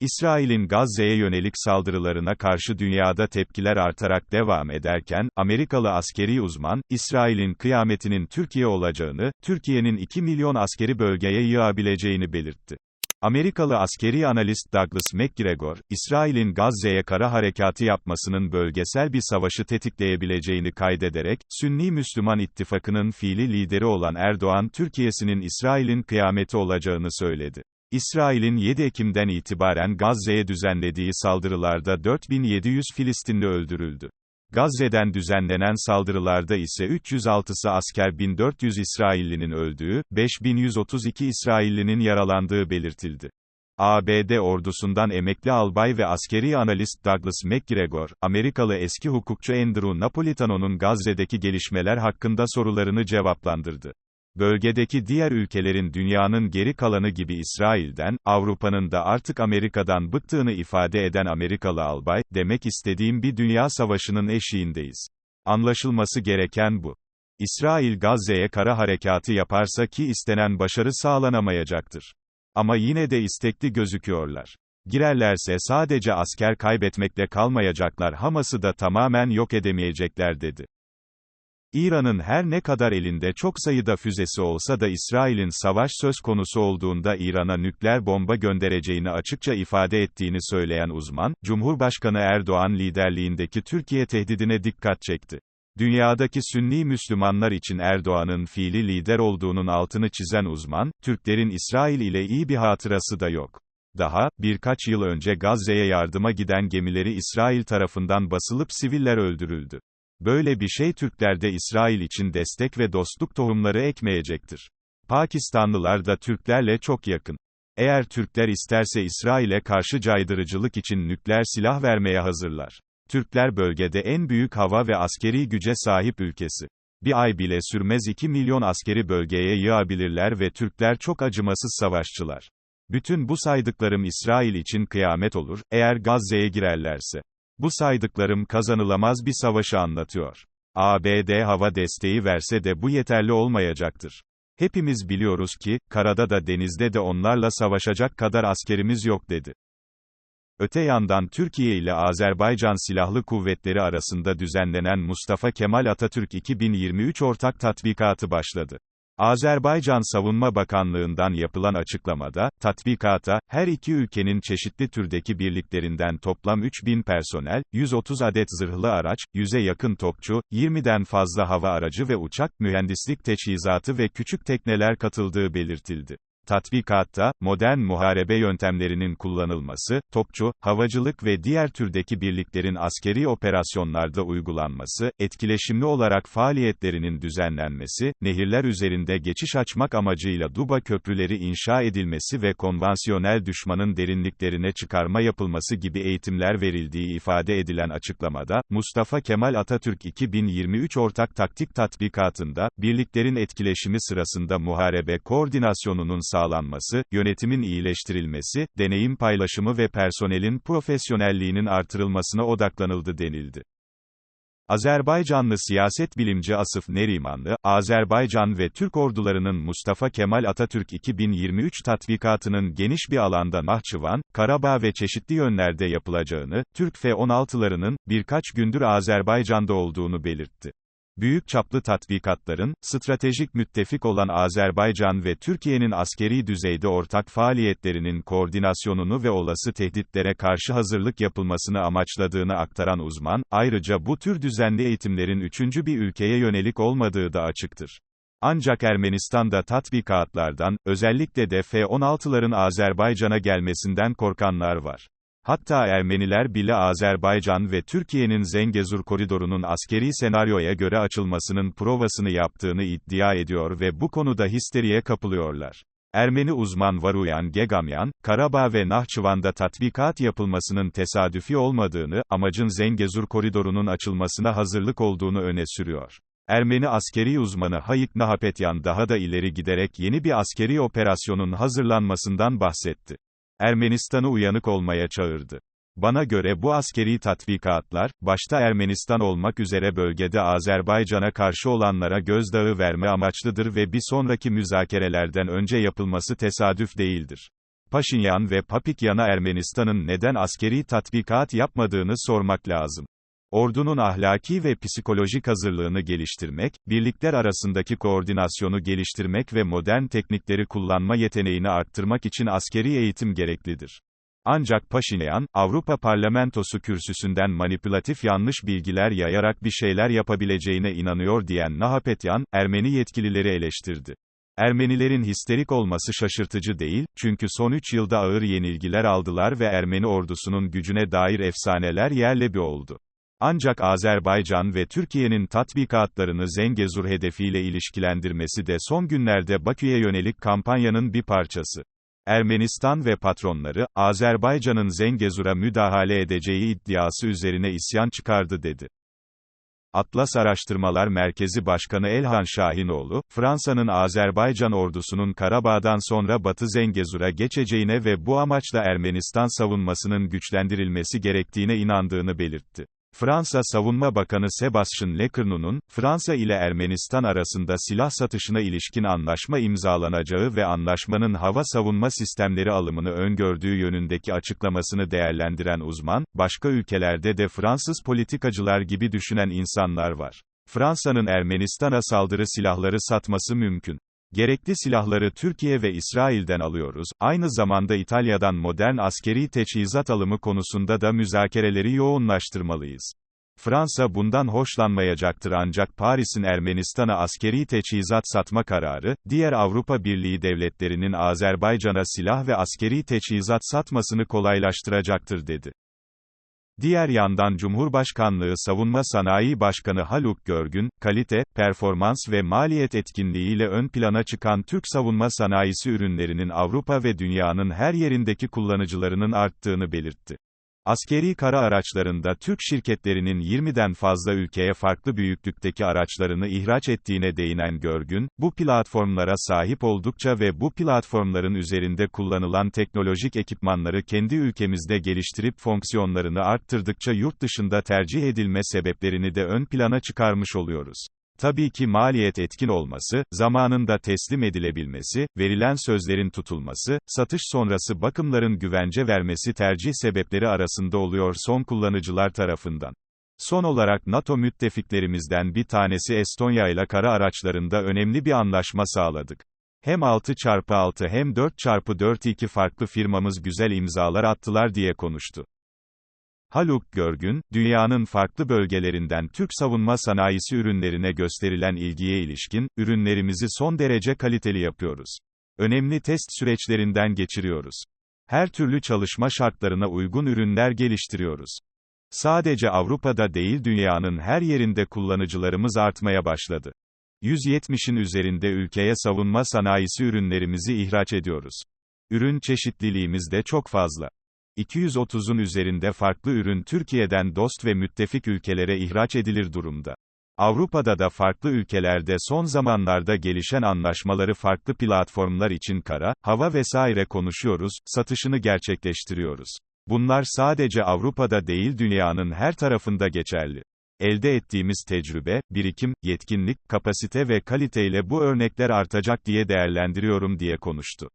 İsrail'in Gazze'ye yönelik saldırılarına karşı dünyada tepkiler artarak devam ederken, Amerikalı askeri uzman, İsrail'in kıyametinin Türkiye olacağını, Türkiye'nin 2 milyon askeri bölgeye yığabileceğini belirtti. Amerikalı askeri analist Douglas McGregor, İsrail'in Gazze'ye kara harekatı yapmasının bölgesel bir savaşı tetikleyebileceğini kaydederek, Sünni Müslüman ittifakının fiili lideri olan Erdoğan Türkiye'sinin İsrail'in kıyameti olacağını söyledi. İsrail'in 7 Ekim'den itibaren Gazze'ye düzenlediği saldırılarda 4700 Filistinli öldürüldü. Gazze'den düzenlenen saldırılarda ise 306'sı asker 1400 İsraillinin öldüğü, 5132 İsraillinin yaralandığı belirtildi. ABD ordusundan emekli albay ve askeri analist Douglas McGregor, Amerikalı eski hukukçu Andrew Napolitano'nun Gazze'deki gelişmeler hakkında sorularını cevaplandırdı. Bölgedeki diğer ülkelerin dünyanın geri kalanı gibi İsrail'den, Avrupa'nın da artık Amerika'dan bıktığını ifade eden Amerikalı albay, demek istediğim bir dünya savaşının eşiğindeyiz. Anlaşılması gereken bu. İsrail Gazze'ye kara harekatı yaparsa ki istenen başarı sağlanamayacaktır. Ama yine de istekli gözüküyorlar. Girerlerse sadece asker kaybetmekle kalmayacaklar Hamas'ı da tamamen yok edemeyecekler dedi. İran'ın her ne kadar elinde çok sayıda füzesi olsa da İsrail'in savaş söz konusu olduğunda İran'a nükleer bomba göndereceğini açıkça ifade ettiğini söyleyen uzman, Cumhurbaşkanı Erdoğan liderliğindeki Türkiye tehdidine dikkat çekti. Dünyadaki Sünni Müslümanlar için Erdoğan'ın fiili lider olduğunun altını çizen uzman, Türklerin İsrail ile iyi bir hatırası da yok. Daha, birkaç yıl önce Gazze'ye yardıma giden gemileri İsrail tarafından basılıp siviller öldürüldü. Böyle bir şey Türklerde İsrail için destek ve dostluk tohumları ekmeyecektir. Pakistanlılar da Türklerle çok yakın. Eğer Türkler isterse İsrail'e karşı caydırıcılık için nükleer silah vermeye hazırlar. Türkler bölgede en büyük hava ve askeri güce sahip ülkesi. Bir ay bile sürmez 2 milyon askeri bölgeye yığabilirler ve Türkler çok acımasız savaşçılar. Bütün bu saydıklarım İsrail için kıyamet olur, eğer Gazze'ye girerlerse. Bu saydıklarım kazanılamaz bir savaşı anlatıyor. ABD hava desteği verse de bu yeterli olmayacaktır. Hepimiz biliyoruz ki, karada da denizde de onlarla savaşacak kadar askerimiz yok dedi. Öte yandan Türkiye ile Azerbaycan Silahlı Kuvvetleri arasında düzenlenen Mustafa Kemal Atatürk 2023 ortak tatbikatı başladı. Azerbaycan Savunma Bakanlığı'ndan yapılan açıklamada, tatbikata, her iki ülkenin çeşitli türdeki birliklerinden toplam 3000 personel, 130 adet zırhlı araç, 100'e yakın topçu, 20'den fazla hava aracı ve uçak, mühendislik teçhizatı ve küçük tekneler katıldığı belirtildi. Tatbikatta, modern muharebe yöntemlerinin kullanılması, topçu, havacılık ve diğer türdeki birliklerin askeri operasyonlarda uygulanması, etkileşimli olarak faaliyetlerinin düzenlenmesi, nehirler üzerinde geçiş açmak amacıyla Duba köprüleri inşa edilmesi ve konvansiyonel düşmanın derinliklerine çıkarma yapılması gibi eğitimler verildiği ifade edilen açıklamada, Mustafa Kemal Atatürk 2023 ortak taktik tatbikatında, birliklerin etkileşimi sırasında muharebe koordinasyonunun sağlanması, yönetimin iyileştirilmesi, deneyim paylaşımı ve personelin profesyonelliğinin artırılmasına odaklanıldı denildi. Azerbaycanlı siyaset bilimci Asıf Nerimanlı, Azerbaycan ve Türk ordularının Mustafa Kemal Atatürk 2023 tatbikatının geniş bir alanda Nahçıvan, Karabağ ve çeşitli yönlerde yapılacağını, Türk F-16'larının, birkaç gündür Azerbaycan'da olduğunu belirtti. Büyük çaplı tatbikatların, stratejik müttefik olan Azerbaycan ve Türkiye'nin askeri düzeyde ortak faaliyetlerinin koordinasyonunu ve olası tehditlere karşı hazırlık yapılmasını amaçladığını aktaran uzman, ayrıca bu tür düzenli eğitimlerin üçüncü bir ülkeye yönelik olmadığı da açıktır. Ancak Ermenistan'da tatbikatlardan, özellikle de F-16'ların Azerbaycan'a gelmesinden korkanlar var. Hatta Ermeniler bile Azerbaycan ve Türkiye'nin Zengezur koridorunun askeri senaryoya göre açılmasının provasını yaptığını iddia ediyor ve bu konuda histeriye kapılıyorlar. Ermeni uzman Varuyan Gegamyan, Karabağ ve Nahçıvan'da tatbikat yapılmasının tesadüfi olmadığını, amacın Zengezur koridorunun açılmasına hazırlık olduğunu öne sürüyor. Ermeni askeri uzmanı Hayik Nahapetyan daha da ileri giderek yeni bir askeri operasyonun hazırlanmasından bahsetti. Ermenistan'ı uyanık olmaya çağırdı. Bana göre bu askeri tatbikatlar, başta Ermenistan olmak üzere bölgede Azerbaycan'a karşı olanlara gözdağı verme amaçlıdır ve bir sonraki müzakerelerden önce yapılması tesadüf değildir. Paşinyan ve Papikyan'a Ermenistan'ın neden askeri tatbikat yapmadığını sormak lazım. Ordunun ahlaki ve psikolojik hazırlığını geliştirmek, birlikler arasındaki koordinasyonu geliştirmek ve modern teknikleri kullanma yeteneğini arttırmak için askeri eğitim gereklidir. Ancak Paşinyan, Avrupa Parlamentosu kürsüsünden manipülatif yanlış bilgiler yayarak bir şeyler yapabileceğine inanıyor diyen Nahapetyan, Ermeni yetkilileri eleştirdi. Ermenilerin histerik olması şaşırtıcı değil, çünkü son 3 yılda ağır yenilgiler aldılar ve Ermeni ordusunun gücüne dair efsaneler yerle bir oldu. Ancak Azerbaycan ve Türkiye'nin tatbikatlarını Zengezur hedefiyle ilişkilendirmesi de son günlerde Bakü'ye yönelik kampanyanın bir parçası. Ermenistan ve patronları, Azerbaycan'ın Zengezur'a müdahale edeceği iddiası üzerine isyan çıkardı dedi. Atlas Araştırmalar Merkezi Başkanı Elhan Şahinoğlu, Fransa'nın Azerbaycan ordusunun Karabağ'dan sonra Batı Zengezur'a geçeceğine ve bu amaçla Ermenistan savunmasının güçlendirilmesi gerektiğine inandığını belirtti. Fransa Savunma Bakanı Sébastien Lecornu'nun, Fransa ile Ermenistan arasında silah satışına ilişkin anlaşma imzalanacağı ve anlaşmanın hava savunma sistemleri alımını öngördüğü yönündeki açıklamasını değerlendiren uzman, başka ülkelerde de Fransız politikacılar gibi düşünen insanlar var. Fransa'nın Ermenistan'a saldırı silahları satması mümkün. Gerekli silahları Türkiye ve İsrail'den alıyoruz, aynı zamanda İtalya'dan modern askeri teçhizat alımı konusunda da müzakereleri yoğunlaştırmalıyız. Fransa bundan hoşlanmayacaktır ancak Paris'in Ermenistan'a askeri teçhizat satma kararı, diğer Avrupa Birliği devletlerinin Azerbaycan'a silah ve askeri teçhizat satmasını kolaylaştıracaktır dedi. Diğer yandan Cumhurbaşkanlığı Savunma Sanayi Başkanı Haluk Görgün, kalite, performans ve maliyet etkinliğiyle ön plana çıkan Türk savunma sanayisi ürünlerinin Avrupa ve dünyanın her yerindeki kullanıcılarının arttığını belirtti. Askeri kara araçlarında Türk şirketlerinin 20'den fazla ülkeye farklı büyüklükteki araçlarını ihraç ettiğine değinen Görgün, bu platformlara sahip oldukça ve bu platformların üzerinde kullanılan teknolojik ekipmanları kendi ülkemizde geliştirip fonksiyonlarını arttırdıkça yurt dışında tercih edilme sebeplerini de ön plana çıkarmış oluyoruz. Tabii ki maliyet etkin olması, zamanında teslim edilebilmesi, verilen sözlerin tutulması, satış sonrası bakımların güvence vermesi tercih sebepleri arasında oluyor son kullanıcılar tarafından. Son olarak NATO müttefiklerimizden bir tanesi Estonya ile kara araçlarında önemli bir anlaşma sağladık. Hem 6x6 hem 4x4 iki farklı firmamız güzel imzalar attılar diye konuştu. Haluk Görgün, dünyanın farklı bölgelerinden Türk savunma sanayisi ürünlerine gösterilen ilgiye ilişkin, ürünlerimizi son derece kaliteli yapıyoruz. Önemli test süreçlerinden geçiriyoruz. Her türlü çalışma şartlarına uygun ürünler geliştiriyoruz. Sadece Avrupa'da değil dünyanın her yerinde kullanıcılarımız artmaya başladı. 170'in üzerinde ülkeye savunma sanayisi ürünlerimizi ihraç ediyoruz. Ürün çeşitliliğimiz de çok fazla. 230'un üzerinde farklı ürün Türkiye'den dost ve müttefik ülkelere ihraç edilir durumda. Avrupa'da da farklı ülkelerde son zamanlarda gelişen anlaşmaları farklı platformlar için kara, hava vesaire konuşuyoruz, satışını gerçekleştiriyoruz. Bunlar sadece Avrupa'da değil dünyanın her tarafında geçerli. Elde ettiğimiz tecrübe, birikim, yetkinlik, kapasite ve kaliteyle bu örnekler artacak diye değerlendiriyorum diye konuştu.